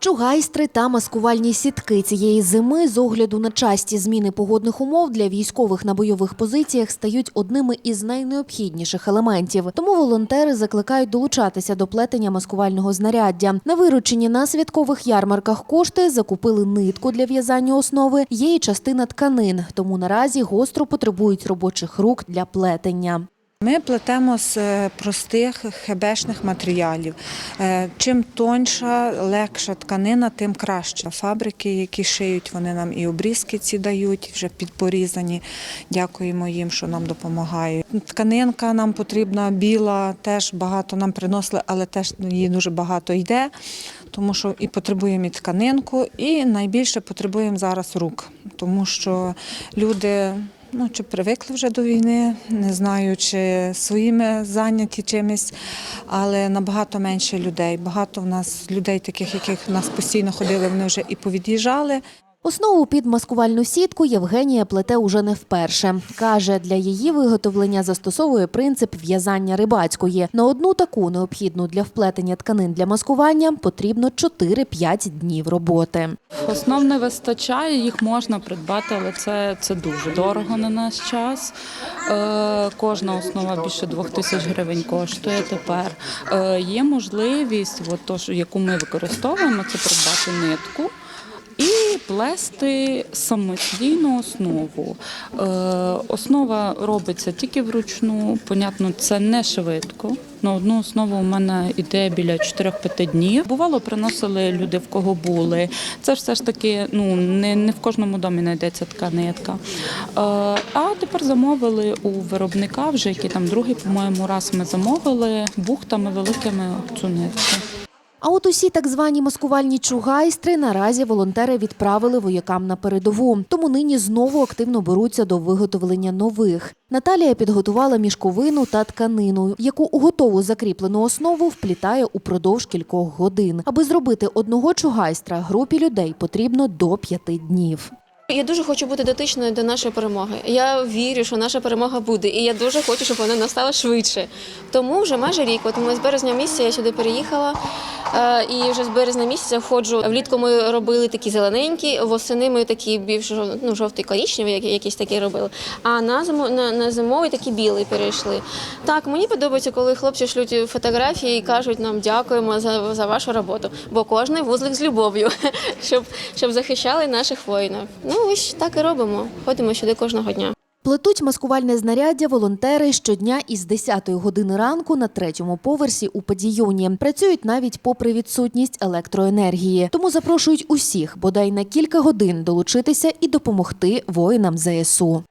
Чугайстри та маскувальні сітки цієї зими з огляду на часті зміни погодних умов для військових на бойових позиціях стають одними із найнеобхідніших елементів. Тому волонтери закликають долучатися до плетення маскувального знаряддя. На виручені на святкових ярмарках кошти закупили нитку для в'язання основи. Є і частина тканин, тому наразі гостро потребують робочих рук для плетення. Ми плетемо з е, простих хебешних матеріалів. Е, Чим тоньша, легша тканина, тим краще. Фабрики, які шиють, вони нам і обрізки ці дають, вже підпорізані. Дякуємо їм, що нам допомагають. Тканинка нам потрібна, біла, теж багато нам приносили, але теж її дуже багато йде, тому що і потребуємо і тканинку, і найбільше потребуємо зараз рук, тому що люди. Ну, чи привикли вже до війни, не знаю, чи своїми зайняті чимось, але набагато менше людей. Багато в нас людей, таких, яких в нас постійно ходили, вони вже і повід'їжджали. Основу під маскувальну сітку Євгенія плете уже не вперше. Каже, для її виготовлення застосовує принцип в'язання рибацької. На одну таку необхідну для вплетення тканин для маскування потрібно 4-5 днів роботи. Основ не вистачає, їх можна придбати, але це, це дуже дорого на наш час. Е, кожна основа більше двох тисяч гривень коштує тепер. Е, є можливість, от то, яку ми використовуємо, це придбати нитку. Плести самостійну основу. Е, основа робиться тільки вручну. Понятно, це не швидко. На одну основу у мене йде біля 4-5 днів. Бувало, приносили люди, в кого були. Це все ж таки ну, не, не в кожному домі знайдеться така нитка. Е, а тепер замовили у виробника, вже який там другий, по-моєму, раз ми замовили бухтами великими цю нитку. А от усі так звані маскувальні чугайстри наразі волонтери відправили воякам на передову. Тому нині знову активно беруться до виготовлення нових. Наталія підготувала мішковину та тканину, яку у готову закріплену основу вплітає упродовж кількох годин. Аби зробити одного чугайстра групі людей потрібно до п'яти днів. Я дуже хочу бути дотичною до нашої перемоги. Я вірю, що наша перемога буде, і я дуже хочу, щоб вона настала швидше. Тому вже майже рік. От ми з березня місяця я сюди переїхала, і вже з березня місяця ходжу. Влітку ми робили такі зелененькі, восени ми такі більш ну, жовті коричневі, якісь такі робили. А на зиму на, на зимовий такі білий перейшли. Так, мені подобається, коли хлопці шлють фотографії і кажуть нам дякуємо за, за вашу роботу, бо кожний вузлик з любов'ю, щоб, щоб захищали наших воїнів. Ну ось так і робимо. Ходимо сюди кожного дня. Плетуть маскувальне знаряддя волонтери щодня із 10 години ранку на третьому поверсі у падійоні. Працюють навіть попри відсутність електроенергії. Тому запрошують усіх бодай на кілька годин долучитися і допомогти воїнам ЗСУ.